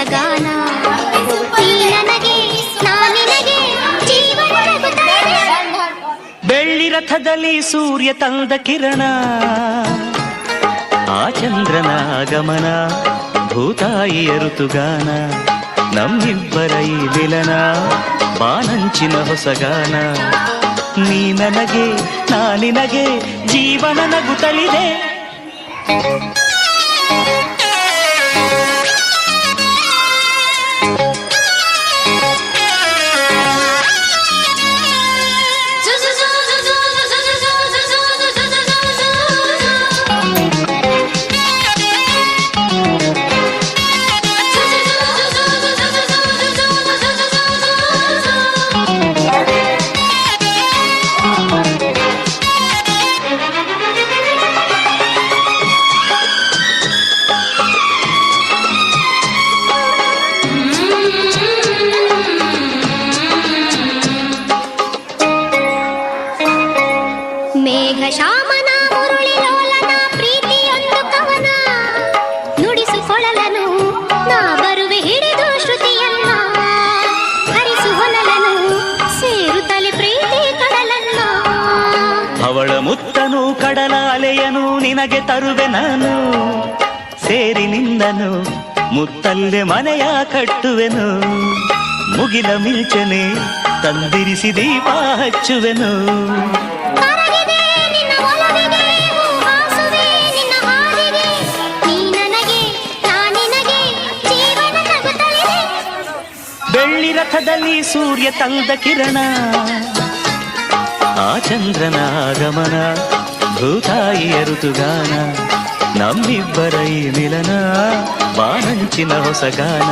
ಬಾಳಂಚಿನ ಹೊಸಗಾನ ನೀ ನನಗೆ. ಬೆಳ್ಳಿ ರಥದಲ್ಲಿ ಸೂರ್ಯ ತಂದ ಕಿರಣ, ಆ ಚಂದ್ರನ ಆಗಮನ, ಭೂತಾಯಿಯ ಋತುಗಾನ, ನಮ್ಮಿಬ್ಬರ ಈ ವಿಲನ ಬಾನಂಚಿನ ಹೊಸಗಾನ ನೀ ನನಗೆ ನಾನಿನಗೆ ಜೀವನ ನಗುತ್ತಲಿದೆ. ಶಾಮನ ಮುರುಳಿ ಲೋಲನ ಪ್ರೀತಿಯೊಂದು ಕವನ. ನುಡಿಸಿಕೊಳ್ಳಲನು, ನಾ ಬರುವೆ ಹಿಡಿದು ಶ್ರುತಿಯನ್ನ. ಹರಿಸು ಹೊನಲನು, ಸೇರುತ್ತಲೆ ಪ್ರೀತಿ ಕಡಲನ್ನ. ಅವಳ ಮುತ್ತನು ಕಡಲ ಅಲೆಯನು ನಿನಗೆ ತರುವೆ ನಾನು. ಸೇರಿ ನಿಂದನು ಮುತ್ತಲ್ಲೆ ಮನೆಯ ಕಟ್ಟುವೆನು. ಮುಗಿಲ ಮಿಲ್ಚನೆ, ತಂದಿರಿಸಿ ದೀಪ ಹಚ್ಚುವೆನು. ಬೆಳ್ಳಿ ರಥದಲ್ಲಿ ಸೂರ್ಯ ತಂದ ಕಿರಣ. ಆ ಚಂದ್ರನ ಆಗಮನ ಭೂತಾಯಿಯ ಋತುಗಾನ ನಮ್ಮಿಬ್ಬರ ಈ ಮಿಲನ ಬಾನಂಚಿನ ಹೊಸಗಾನ